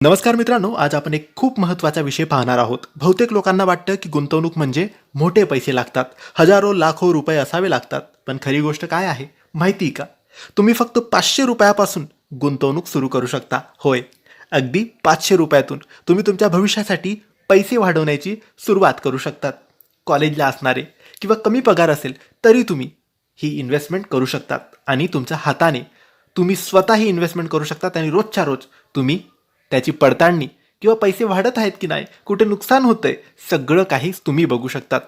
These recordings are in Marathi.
नमस्कार मित्रांनो आज आपण एक खूप महत्त्वाचा विषय पाहणार आहोत. बहुतेक लोकांना वाटतं की गुंतवणूक म्हणजे मोठे पैसे लागतात. हजारो लाखो रुपये असावे लागतात. पण खरी गोष्ट काय आहे? माहिती का? तुम्ही फक्त पाचशे रुपयापासून गुंतवणूक सुरू करू शकता. होय. अगदी पाचशे रुपयातून तुम्ही तुमच्या भविष्यासाठी पैसे वाढवण्याची सुरुवात करू शकतात. कॉलेजला असणारे किंवा कमी पगार असेल तरी तुम्ही ही इन्व्हेस्टमेंट करू शकतात. आणि तुमच्या हाताने तुम्ही स्वतःही इन्व्हेस्टमेंट करू शकतात आणि रोजच्या रोज तुम्ही त्याची पडताळणी किंवा पैसे वाढत आहेत की नाही कुठे नुकसान होतंय सगळं काही तुम्ही बघू शकतात.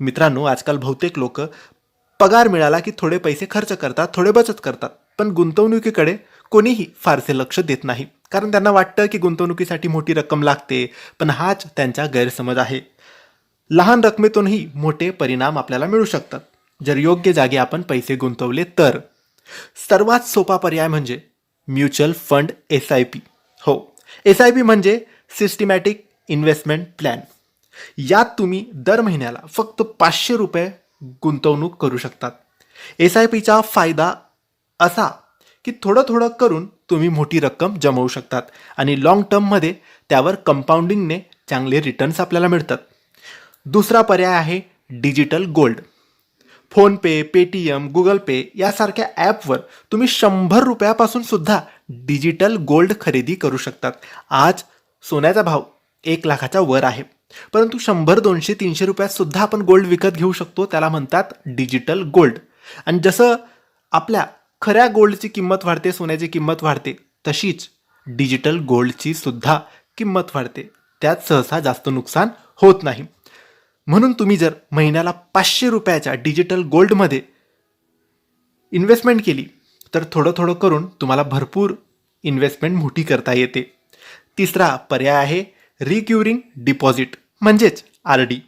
मित्रांनो आजकाल बहुतेक लोक पगार मिळाला की थोडे पैसे खर्च करतात थोडे बचत करतात. पण गुंतवणुकीकडे कोणीही फारसे लक्ष देत नाही. कारण त्यांना वाटतं की गुंतवणुकीसाठी मोठी रक्कम लागते पण हाच त्यांचा गैरसमज आहे. लहान रकमेतूनही मोठे परिणाम आपल्याला मिळू शकतात. जर योग्य जागी आपण पैसे गुंतवले तर. सर्वात सोपा पर्याय म्हणजे mutual fund S I P. हो एस आय पी म्हणजे सिस्टमॅटिक इन्व्हेस्टमेंट प्लॅन. यात तुम्ही दर महिन्याला फक्त पाचशे रुपये गुंतवणूक करू शकतात. एस आय पीचा फायदा असा की थोडं थोडं करून तुम्ही मोठी रक्कम जमवू शकतात आणि लाँग टर्ममध्ये त्यावर कंपाऊंडिंगने चांगले रिटर्न्स आपल्याला मिळतात. दुसरा पर्याय आहे digital gold PhonePe Paytm Google Pay यासारख्या ॲपवर तुम्ही शंभर रुपयापासून सुद्धा डिजिटल गोल्ड खरेदी करू शकतात. आज सोन्याचा भाव एक लाखाच्या वर आहे. परंतु शंभर दोनशे तीनशे रुपयात सुद्धा आपण गोल्ड विकत घेऊ शकतो त्याला म्हणतात डिजिटल गोल्ड. आणि जसं आपल्या खऱ्या गोल्डची किंमत वाढते सोन्याची किंमत वाढते तशीच डिजिटल गोल्डची सुद्धा किंमत वाढते. त्यात सहसा जास्त नुकसान होत नाही. म्हणून तुम्ही जर महिन्याला पाचशे रुपयाच्या डिजिटल गोल्डमध्ये इन्व्हेस्टमेंट केली तर थोडं थोडं करून तुम्हाला भरपूर इन्व्हेस्टमेंट मोठी करता येते. तिसरा पर्याय आहे रिक्युरिंग डिपॉझिट म्हणजेच आर डी.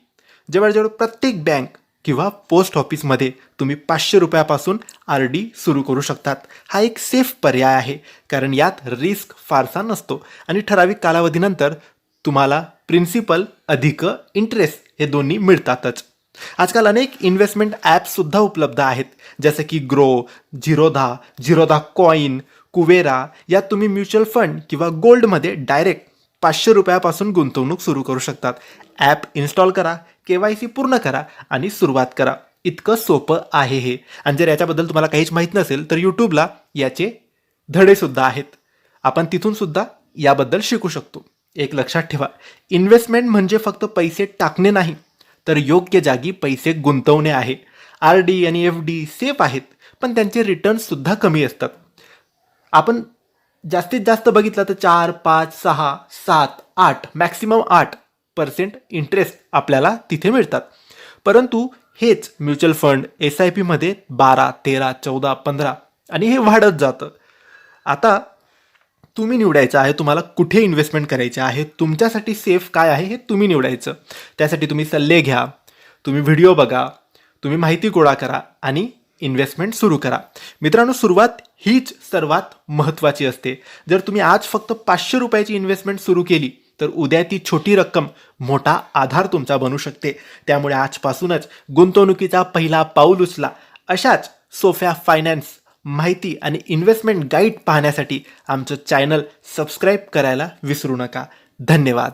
जवळजवळ प्रत्येक बँक किंवा पोस्ट ऑफिसमध्ये तुम्ही पाचशे रुपयापासून आर डी सुरू करू शकतात. हा एक सेफ पर्याय आहे कारण यात रिस्क फारसा नसतो आणि ठराविक कालावधीनंतर तुम्हाला प्रिन्सिपल अधिक इंटरेस्ट हे दोन्ही मिळतातच. आजकाल अनेक इन्व्हेस्टमेंट ॲप्ससुद्धा उपलब्ध आहेत. जसं की ग्रो झिरोधा झिरोधा कॉईन कुवेरा यात तुम्ही म्युच्युअल फंड किंवा गोल्डमध्ये डायरेक्ट पाचशे रुपयापासून गुंतवणूक सुरू करू शकतात. ॲप इन्स्टॉल करा के वाय सी पूर्ण करा आणि सुरुवात करा. इतकं सोपं आहे हे. आणि जर याच्याबद्दल तुम्हाला काहीच माहीत नसेल तर यूट्यूबला याचे धडेसुद्धा आहेत. आपण तिथून सुद्धा याबद्दल शिकू शकतो. एक लक्षात ठेवा. इन्व्हेस्टमेंट म्हणजे फक्त पैसे टाकणे नाही तर योग्य जागी पैसे गुंतवणे आहे. आर डी आणि एफ डी सेफ आहेत पण त्यांचे रिटर्न्ससुद्धा कमी असतात. आपण जास्तीत जास्त बघितलं तर चार पाच सहा सात आठ मॅक्सिमम आठ पर्सेंट इंटरेस्ट आपल्याला तिथे मिळतात. परंतु हेच म्युच्युअल फंड एस आय पीमध्ये बारा तेरा चौदा पंधरा आणि हे वाढत जातं. आता तुम्ही निवडायचं आहे तुम्हाला कुठे इन्व्हेस्टमेंट करायचे आहे तुमच्यासाठी सेफ काय आहे हे तुम्ही निवडायचं. त्यासाठी तुम्ही सल्ले घ्या तुम्ही व्हिडिओ बघा तुम्ही माहिती गोळा करा आणि इन्व्हेस्टमेंट सुरू करा. मित्रांनो सुरुवात हीच सर्वात महत्त्वाची असते. जर तुम्ही आज फक्त पाचशे रुपयाची इन्व्हेस्टमेंट सुरू केली तर उद्या ती छोटी रक्कम मोठा आधार तुमचा बनू शकते. त्यामुळे आजपासूनच गुंतवणुकीचा पहिला पाऊल उचला. अशाच सोफ्या फायनान्स माहिती आणि इन्व्हेस्टमेंट गाईड पाहण्यासाठी आमचं चॅनल सबस्क्राईब करायला विसरू नका. धन्यवाद.